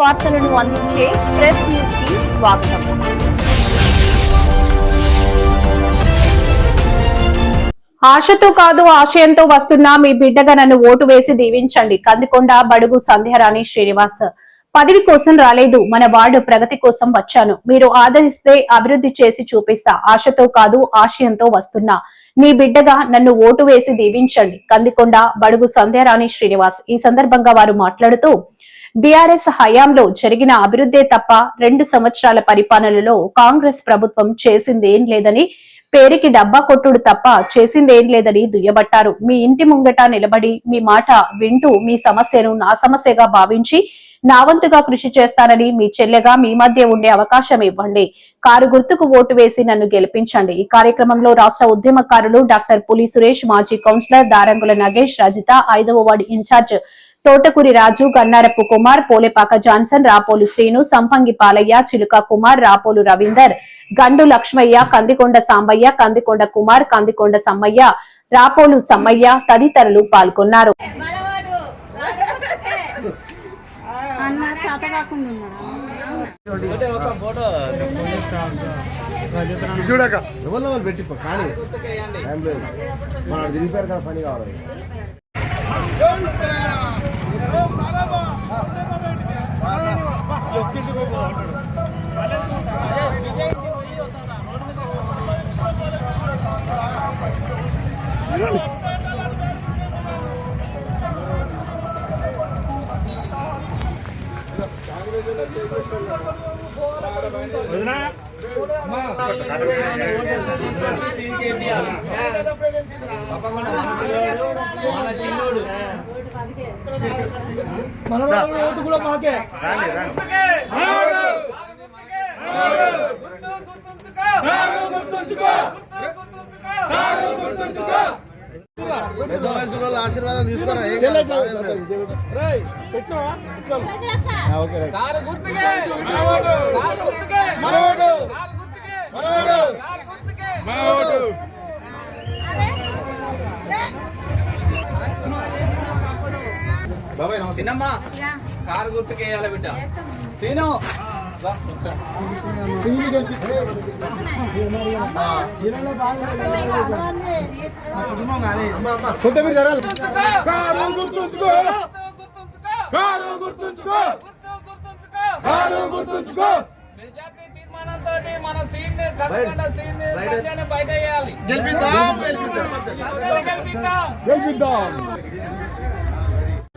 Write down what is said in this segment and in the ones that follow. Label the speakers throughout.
Speaker 1: వార్తలను అందించే ప్రెస్ న్యూస్కి స్వాగతం. ఆశతో కాదు ఆశయంతో వస్తున్న మీ బిడ్డగా నన్ను ఓటు వేసి దీవించండి. కందికొండ బడుగు సంధ్యారాణి శ్రీనివాస్. పదవి కోసం రాలేదు. మన వార్డు ప్రగతి కోసం వచ్చాను. మీరు ఆదరిస్తే అభివృద్ధి చేసి చూపిస్తా. ఆశతో కాదు ఆశయంతో వస్తున్నా మీ బిడ్డగా నన్ను ఓటు వేసి దీవించండి. కందికొండ బడుగు సంధ్యారాణి శ్రీనివాస్. ఈ సందర్భంగా వారు మాట్లాడుతూ బీఆర్ఎస్ హయాంలో జరిగిన అభివృద్ధే తప్ప రెండు సంవత్సరాల పరిపాలనలో కాంగ్రెస్ ప్రభుత్వం చేసిందేం లేదని పేరుకి డబ్బా కొట్టుడు తప్ప చేసిందేం లేదని దుయ్యబట్టారు. మీ ఇంటి ముంగట నిలబడి మీ మాట వింటూ మీ సమస్యను నా సమస్యగా భావించి నా వంతుగా కృషి చేస్తానని మీ చెల్లెగా మీ మధ్య ఉండే అవకాశం ఇవ్వండి. కారు గుర్తుకు ఓటు వేసి నన్ను గెలిపించండి. ఈ కార్యక్రమంలో రాష్ట్ర ఉద్యమకారులు డాక్టర్ పులి సురేష్ మాజీ కౌన్సిలర్ దారంగుల నగేష్ రజిత ఐదవ ward incharge Thotakuri Raju Gannarapu Kumar Polepaka Johnson Rapolu Srinu Sampangi Palaiah Chiluka Kumar Rapolu Ravinder గండు లక్ష్మయ్య కందికొండ సాంబయ్య కందికొండ కుమార్ కందికొండ సమ్మయ్య రాపోలు సమ్మయ్య తదితరులు పాల్గొన్నారు.
Speaker 2: చూడక. ఎవరిలో వాళ్ళు పెట్టి కానీ మన తిరిగిపోయారు కదా పని కావాలి. పెద్ద వయసులో వాళ్ళ ఆశీర్వాదం తీసుకోరా ఏం కాదు. ఆ, ఓకే బాబాయ్ నమస్తే.
Speaker 3: సినమ్మా కారు గుర్తుకేయాలి బిడ్డ. సీను.
Speaker 2: కొత్తమీర జరాలి.
Speaker 3: కారు గుర్తుంచుకో. కారు గుర్తుంచుకో. కారు గుర్తుంచుకో. మెజార్టీ తీర్మానంతో మన సీన్ కనుకొండ సీన్ బయట వేయాలి
Speaker 2: గెలిపిద్దాం గెలిపిద్దాం.
Speaker 3: అందరూ గెలిపిద్దాం.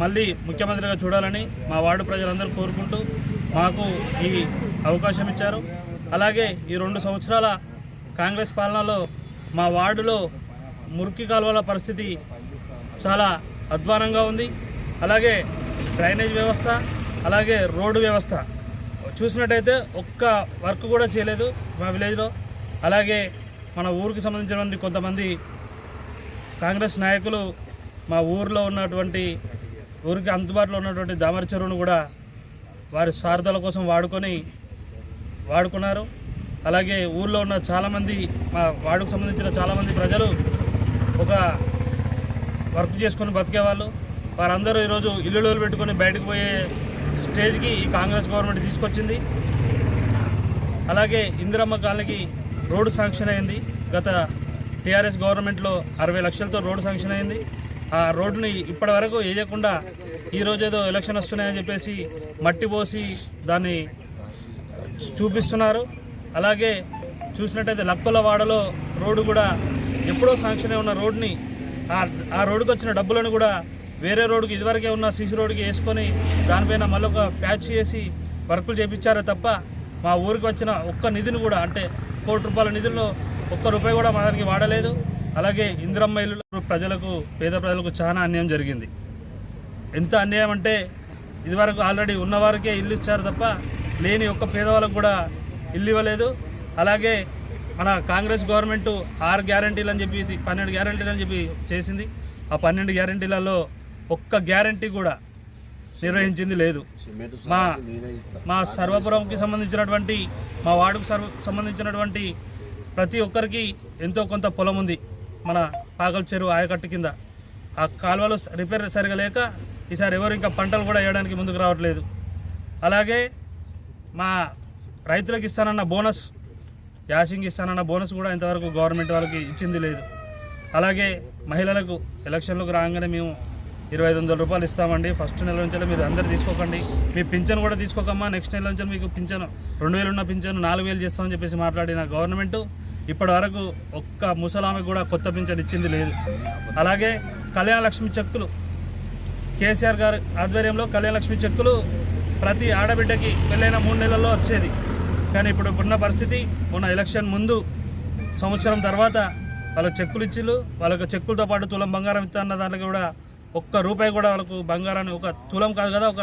Speaker 4: మళ్ళీ ముఖ్యమంత్రిగా చూడాలని మా వార్డు ప్రజలందరూ కోరుకుంటూ మాకు ఈ అవకాశం ఇచ్చారు. అలాగే ఈ రెండు సంవత్సరాల కాంగ్రెస్ పాలనలో మా వార్డులో మురికి కాలువల పరిస్థితి చాలా అధ్వానంగా ఉంది. అలాగే డ్రైనేజ్ వ్యవస్థ అలాగే రోడ్డు వ్యవస్థ చూసినట్టయితే ఒక్క వర్క్ కూడా చేయలేదు మా విలేజ్లో. అలాగే మన ఊరికి సంబంధించిన కొంతమంది కాంగ్రెస్ నాయకులు మా ఊరిలో ఉన్నటువంటి ఊరికి అందుబాటులో ఉన్నటువంటి దామర చెరువును కూడా వారి స్వార్థాల కోసం వాడుకొని వాడుకున్నారు. అలాగే ఊర్లో ఉన్న చాలామంది మా వార్డుకు సంబంధించిన చాలామంది ప్రజలు ఒక వర్క్ చేసుకొని బతికేవాళ్ళు. వారందరూ ఈరోజు ఇల్లులో పెట్టుకొని బయటకు పోయే స్టేజ్కి ఈ కాంగ్రెస్ గవర్నమెంట్ తీసుకొచ్చింది. అలాగే ఇందిరమ్మ కాలనీకి రోడ్డు శాంక్షన్ అయింది. గత టీఆర్ఎస్ గవర్నమెంట్లో అరవై లక్షలతో రోడ్డు శాంక్షన్ అయింది. ఆ రోడ్డుని ఇప్పటి వరకు వేయకుండా ఈరోజు ఏదో ఎలక్షన్ వస్తున్నాయని చెప్పేసి మట్టి పోసి దాన్ని చూపిస్తున్నారు. అలాగే చూసినట్టయితే లక్కలవాడలో రోడ్డు కూడా ఎప్పుడో శాంక్షన్ అయి ఉన్న రోడ్ని ఆ రోడ్డుకు వచ్చిన డబ్బులను కూడా వేరే రోడ్డుకి ఇదివరకే ఉన్న సీసీ రోడ్డుకి వేసుకొని దానిపైన మళ్ళీ ఒక ప్యాచ్ చేసి వర్కులు చేపించారే తప్ప మా ఊరికి వచ్చిన ఒక్క నిధిని కూడా అంటే కోటి రూపాయల నిధుల్లో ఒక్క రూపాయి కూడా మా దానికి వాడలేదు. అలాగే ఇందిరమ్మ ఇల్లు ప్రజలకు పేద ప్రజలకు చాలా అన్యాయం జరిగింది. ఎంత అన్యాయం అంటే ఇదివరకు ఆల్రెడీ ఉన్నవారికే ఇల్లు ఇచ్చారు తప్ప లేని ఒక్క పేదవాళ్ళకు కూడా ఇల్లు ఇవ్వలేదు. అలాగే మన కాంగ్రెస్ గవర్నమెంట్ ఆరు గ్యారంటీలు అని చెప్పి ఇది పన్నెండు గ్యారంటీలు అని చెప్పి చేసింది. ఆ పన్నెండు గ్యారంటీలలో ఒక్క గ్యారంటీ కూడా నిర్వహించింది లేదు. మా మా సర్వపురంకి సంబంధించినటువంటి మా వార్డుకు సర్వ సంబంధించినటువంటి ప్రతి ఒక్కరికి ఎంతో కొంత పొలం ఉంది. మన పాకల చెరువు ఆయకట్టు కింద. ఆ కాలువలు రిపేర్ సరిగా లేక ఈసారి ఎవరు ఇంకా పంటలు కూడా వేయడానికి ముందుకు రావట్లేదు. అలాగే మా రైతులకు ఇస్తానన్న బోనస్ యాసింగ్ ఇస్తానన్న బోనస్ కూడా ఇంతవరకు గవర్నమెంట్ వాళ్ళకి ఇచ్చింది లేదు. అలాగే మహిళలకు ఎలక్షన్లకు రాగానే మేము ఇరవై ఐదు వందల రూపాయలు ఇస్తామండి. ఫస్ట్ నెల నుంచి మీరు అందరు తీసుకోకండి. మీ పింఛన్ కూడా తీసుకోకమ్మా. నెక్స్ట్ నెల నుంచి మీకు పింఛను రెండు వేలు ఉన్న నాలుగు వేలు చేస్తామని చెప్పేసి మాట్లాడిన గవర్నమెంట్ ఇప్పటి వరకు ఒక్క ముసలామె కూడా కొత్త పింఛన్ ఇచ్చింది లేదు. అలాగే కళ్యాణలక్ష్మి చెక్కులు. కేసీఆర్ గారు ఆధ్వర్యంలో కళ్యాణలక్ష్మి చెక్కులు ప్రతి ఆడబిడ్డకి పెళ్ళైన మూడు నెలల్లో వచ్చేది. కానీ ఇప్పుడు ఉన్న పరిస్థితి మొన్న ఎలక్షన్ ముందు సంవత్సరం తర్వాత వాళ్ళకు చెక్కులు ఇచ్చిళ్ళు వాళ్ళకి చెక్కులతో పాటు తులం బంగారం ఇస్తాన్న దాంట్లో కూడా ఒక్క రూపాయి కూడా వాళ్ళకు బంగారాన్ని ఒక తులం కాదు కదా ఒక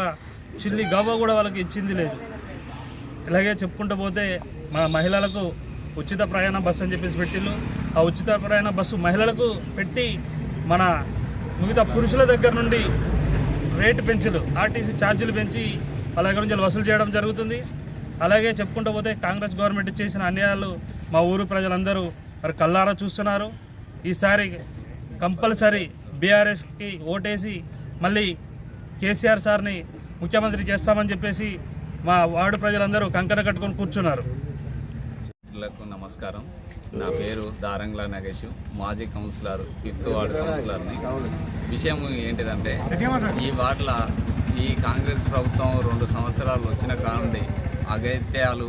Speaker 4: చిల్లి గవ్వ కూడా వాళ్ళకి ఇచ్చింది లేదు. ఇలాగే చెప్పుకుంటూ పోతే మా మహిళలకు ఉచిత ప్రయాణ బస్సు అని చెప్పేసి పెట్టిళ్ళు. ఆ ఉచిత ప్రయాణ బస్సు మహిళలకు పెట్టి మన మిగతా పురుషుల దగ్గర నుండి రేటు పెంచులు ఆర్టీసీ ఛార్జీలు పెంచి వాళ్ళ దగ్గర నుంచి వసూలు చేయడం జరుగుతుంది. అలాగే చెప్పుకుంటూ పోతే కాంగ్రెస్ గవర్నమెంట్ చేసిన అన్యాయాలు మా ఊరు ప్రజలందరూ మరి కల్లారా చూస్తున్నారు. ఈసారి కంపల్సరీ బీఆర్ఎస్కి ఓటేసి మళ్ళీ కేసీఆర్ సార్ని ముఖ్యమంత్రి చేస్తామని చెప్పేసి మా వార్డు ప్రజలందరూ కంకణ కట్టుకొని కూర్చున్నారు.
Speaker 3: మిత్రులకు నమస్కారం. నా పేరు దారంగ్ల నగేష్. మాజీ కౌన్సిలర్ ఫిఫ్త్ వార్డు కౌన్సిలర్ని. విషయం ఏంటిదంటే ఈ వార్డుల ఈ కాంగ్రెస్ ప్రభుత్వం రెండు సంవత్సరాలు వచ్చిన కానుండి అగత్యాలు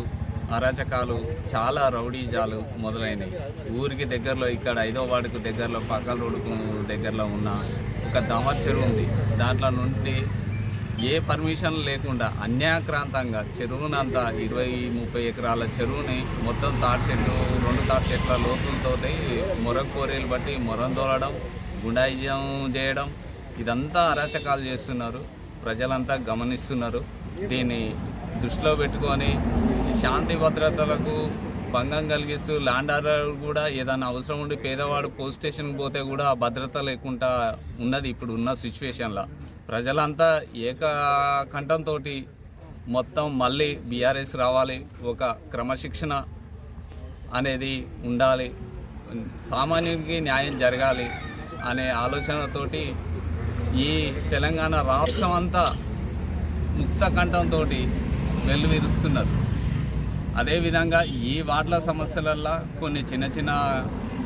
Speaker 3: అరాచకాలు చాలా రౌడీజాలు మొదలైనవి ఊరికి దగ్గరలో ఇక్కడ ఐదో వార్డుకు దగ్గరలో పక్కల రోడ్డుకు దగ్గరలో ఉన్న ఒక దామర్ చెరువు ఉంది. దాంట్లో నుండి ఏ పర్మిషన్ లేకుండా అన్యాక్రాంతంగా చెరువునంతా ఇరవై ముప్పై ఎకరాల చెరువుని మొత్తం తాటి చెట్లు రెండు తాటి చెట్ల లోతులతో మొర కోరీలు బట్టి మొరం తోలడం గుండాయిజం చేయడం ఇదంతా అరాచకాలు చేస్తున్నారు. ప్రజలంతా గమనిస్తున్నారు. దీన్ని దృష్టిలో పెట్టుకొని శాంతి భద్రతలకు భంగం కలిగిస్తూ ల్యాండ్ ఆర్డర్ కూడా ఏదైనా అవసరం ఉండి పేదవాడు పోలీస్ స్టేషన్కి పోతే కూడా భద్రత లేకుండా ఉన్నది ఇప్పుడు ఉన్న సిచ్యువేషన్లో. ప్రజలంతా ఏకకంఠంతో మొత్తం మళ్ళీ బీఆర్ఎస్ రావాలి ఒక క్రమశిక్షణ అనేది ఉండాలి సామాన్యునికి న్యాయం జరగాలి అనే ఆలోచనతోటి ఈ తెలంగాణ రాష్ట్రం అంతా ముక్త కంఠంతో వెల్లువిరుస్తున్నారు అదేవిధంగా ఈ వార్డుల సమస్యలల్లో కొన్ని చిన్న చిన్న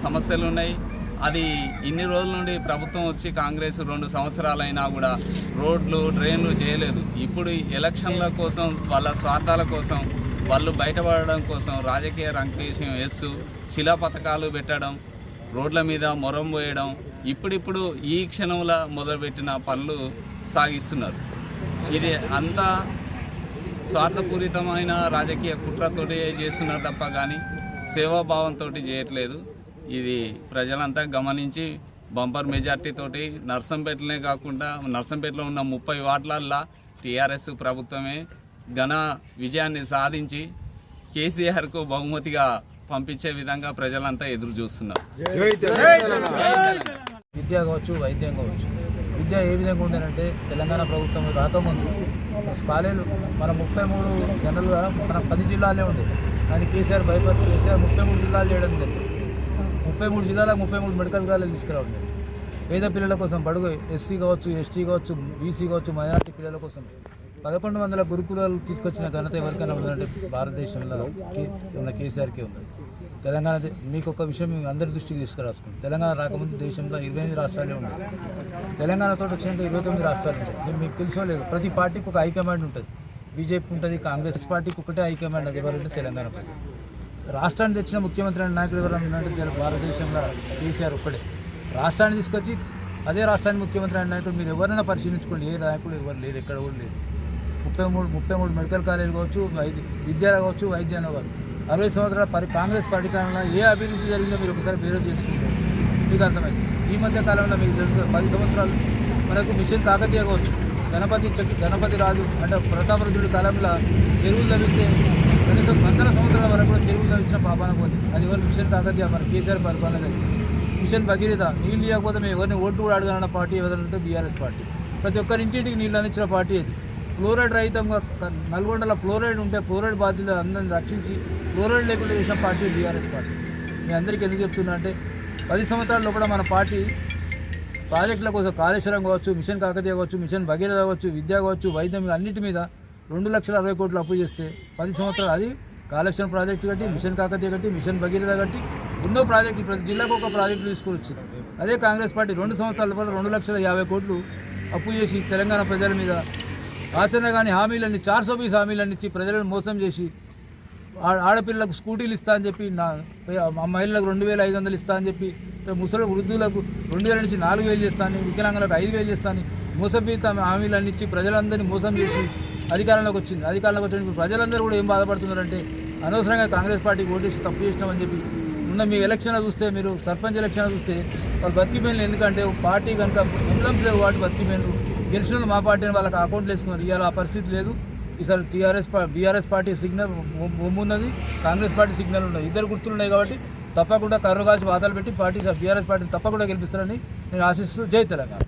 Speaker 3: సమస్యలు ఉన్నాయి అది ఇన్ని రోజుల నుండి ప్రభుత్వం వచ్చి కాంగ్రెస్ రెండు సంవత్సరాలైనా కూడా రోడ్లు డ్రైన్లు చేయలేదు. ఇప్పుడు ఎలక్షన్ల కోసం వాళ్ళ స్వార్థాల కోసం వాళ్ళు బయటపడడం కోసం రాజకీయ రంకేషం వేస్తూ శిలా పథకాలు పెట్టడం రోడ్ల మీద మొరం పోయడం ఇప్పుడిప్పుడు ఈ క్షణంలో మొదలుపెట్టిన పనులు సాగిస్తున్నారు. ఇది అంతా స్వార్థపూరితమైన రాజకీయ కుట్రతోటి చేస్తున్నారు తప్ప కానీ సేవాభావంతో చేయట్లేదు. ఇది ప్రజలంతా గమనించి బంపర్ మెజార్టీ తోటి కాకుండా నర్సంపేటలో ఉన్న ముప్పై వార్డులల్లో టీఆర్ఎస్ ప్రభుత్వమే ఘన విజయాన్ని సాధించి కేసీఆర్కు బహుమతిగా పంపించే విధంగా ప్రజలంతా ఎదురు చూస్తున్నారు.
Speaker 5: విద్య కావచ్చు వైద్యం కావచ్చు. విద్య ఏ విధంగా ఉండేనంటే తెలంగాణ ప్రభుత్వం రాకముందు కాలేజీలు మన ముప్పై మూడు జనరల్గా మన పది జిల్లాలే ఉండే. కానీ కేసీఆర్ బైపాస్ కేసీఆర్ ముప్పై మూడు జిల్లాలు చేయడం జరిగింది. ముప్పై మూడు జిల్లాలకు ముప్పై మూడు మెడికల్ కాలేజీలు తీసుకురావడం పేద పిల్లల కోసం బడుగు ఎస్సీ కావచ్చు ఎస్టీ కావచ్చు బీసీ కావచ్చు మైనార్టీ పిల్లల కోసం పదకొండు వందల గురుకులాలు తీసుకొచ్చిన ఘనత ఎవరికైనా ఉందంటే భారతదేశంలో ఉన్న కేసీఆర్కే ఉంది. తెలంగాణ మీకు ఒక విషయం అందరి దృష్టికి తీసుకురాసుకుంది తెలంగాణ రాకముందు దేశంలో ఇరవై ఎనిమిది రాష్ట్రాలే ఉన్నాయి తెలంగాణతో వచ్చినాక ఇరవై తొమ్మిది రాష్ట్రాలు ఉంటాయి మీకు తెలుసో లేదు ప్రతి పార్టీకి ఒక హైకమాండ్ ఉంటుంది. బీజేపీ ఉంటుంది కాంగ్రెస్ పార్టీకి ఒకటే హైకమాండ్ అది ఎవరంటే తెలంగాణ పార్టీ రాష్ట్రాన్ని తెచ్చిన ముఖ్యమంత్రి అయిన నాయకుడు ఎవరన్నా అంటే భారతదేశంలో కేసీఆర్ ఒక్కడే. రాష్ట్రాన్ని తీసుకొచ్చి అదే రాష్ట్రానికి ముఖ్యమంత్రి అయిన నాయకుడు మీరు ఎవరైనా పరిశీలించుకోండి. ఏ నాయకుడు ఎవరు లేరు ఎక్కడ కూడా లేదు ముప్పై మూడు ముప్పై మూడు మెడికల్ కాలేజ్ కావచ్చు వైద్య విద్యాలయ కావచ్చు వైద్యాన్ని కావచ్చు అరవై సంవత్సరాల పరి కాంగ్రెస్ పార్టీ కాలంలో ఏ అభివృద్ధి జరిగిందో మీరు ఒకసారి బేరో చేసుకుంటారు. మీకు అర్థమైంది. ఈ మధ్య కాలంలో మీకు తెలుసు పది సంవత్సరాలు మనకు మిషన్ కాకతీయ కావచ్చు. గణపతి గణపతి రాజు అంటే ప్రతాపరుద్రుడి కాలంలో చెరువులు తగ్గితే కనీసం వందల సంవత్సరాల వరకు కూడా చెరువులు లభించిన పాపాన పోతే. అది ఎవరు మిషన్ కాకతీయ మన కేసీఆర్ పరిపాలన జరిగింది మిషన్ భగీరథ నీళ్ళు ఇవ్వకపోతే మేము ఎవరిని ఓటు కూడా అడగాలన్న పార్టీ ఎవరంటే బీఆర్ఎస్ పార్టీ. ప్రతి ఒక్కరి ఇంటింటికి నీళ్ళు అందించిన పార్టీ అది. ఫ్లోరైడ్ రహితంగా నల్గొండలో ఫ్లోరైడ్ ఉంటే ఫ్లోరైడ్ బాధ్యులు అందరిని రక్షించి ఫ్లోరైడ్ లేకుండా చేసిన పార్టీ బీఆర్ఎస్ పార్టీ. మీ అందరికీ ఎందుకు చెప్తున్నా అంటే పది సంవత్సరాల్లో కూడా మన పార్టీ ప్రాజెక్టుల కోసం కాళేశ్వరం కావచ్చు మిషన్ కాకతీయ కావచ్చు మిషన్ భగీరథ కావచ్చు విద్య కావచ్చు వైద్యం అన్నిటి మీద రెండు లక్షల అరవై కోట్లు అప్పు చేస్తే పది సంవత్సరాలు అది కాళేశ్వరం ప్రాజెక్టు కట్టి మిషన్ కాకతీయ కట్టి మిషన్ భగీరథ కట్టి ఎన్నో ప్రాజెక్టులు ప్రతి జిల్లాకు ఒక ప్రాజెక్టు తీసుకొచ్చింది అదే కాంగ్రెస్ పార్టీ రెండు సంవత్సరాల పాటు రెండు లక్షల యాభై కోట్లు అప్పు చేసి తెలంగాణ ప్రజల మీద ఆచరణ కానీ హామీలన్నీ చార్ సో బీస్ హామీలన్నీ ఇచ్చి ప్రజలను మోసం చేసి ఆడపిల్లలకు స్కూటీలు ఇస్తా అని చెప్పి నా మహిళలకు రెండు వేల ఐదు వందలు ఇస్తా అని చెప్పి ముసలి వృద్ధులకు రెండు వేల నుంచి నాలుగు వేలు చేస్తాను వికలాంగులకు ఐదు వేలు చేస్తాను మోసపీత హామీలన్నీ ఇచ్చి ప్రజలందరినీ మోసం చేసి అధికారంలోకి వచ్చింది. అధికారంలోకి వచ్చిన ప్రజలందరూ కూడా ఏం బాధపడుతున్నారంటే అనవసరంగా కాంగ్రెస్ పార్టీకి ఓటేసి తప్పు చేసినామని చెప్పి ఉన్న మీ ఎలక్షన్ చూస్తే మీరు సర్పంచ్ ఎలక్షన్ చూస్తే వాళ్ళు బతికిపోయిన ఎందుకంటే పార్టీ కనుక ఎంబ్లమ్స్ లేవు వాటి బతికిపోయినారు గెలిచిన మా పార్టీని వాళ్ళకి అకౌంట్లు వేసుకున్నారు. ఇవాళ ఆ పరిస్థితి లేదు. ఈసారి టీఆర్ఎస్ బీఆర్ఎస్ పార్టీ సిగ్నల్ బొమ్మ ఉన్నది. కాంగ్రెస్ పార్టీ సిగ్నల్ ఉన్నది. ఇద్దరు గుర్తులు ఉన్నాయి కాబట్టి తప్పకుండా కర్రు కాల్చి వాతాలు పెట్టి పార్టీ బీఆర్ఎస్ పార్టీని తప్పకుండా గెలిపిస్తారని నేను ఆశిస్తూ జై తెలంగాణ.